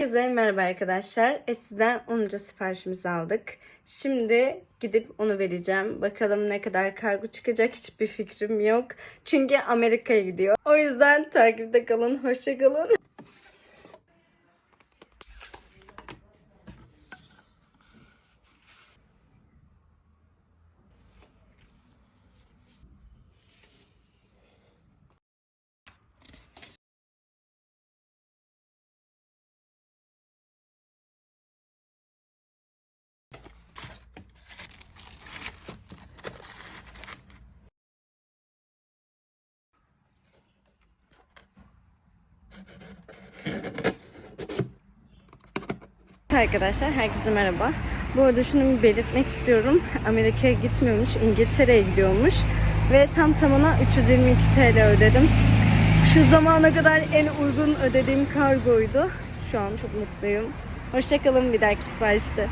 Herkese merhaba arkadaşlar. Eskiden onuncu siparişimizi aldık. Şimdi gidip onu vereceğim. Bakalım ne kadar kargo çıkacak hiçbir fikrim yok. Çünkü Amerika'ya gidiyor. O yüzden takipte kalın. Hoşçakalın. Arkadaşlar herkese merhaba. Bu arada şunu bir belirtmek istiyorum. Amerika'ya gitmiyormuş, İngiltere'ye gidiyormuş. Ve tam tamına 322 TL ödedim. Şu zamana kadar en uygun ödediğim kargoydu. Şu an çok mutluyum. Hoşçakalın bir dahaki siparişte.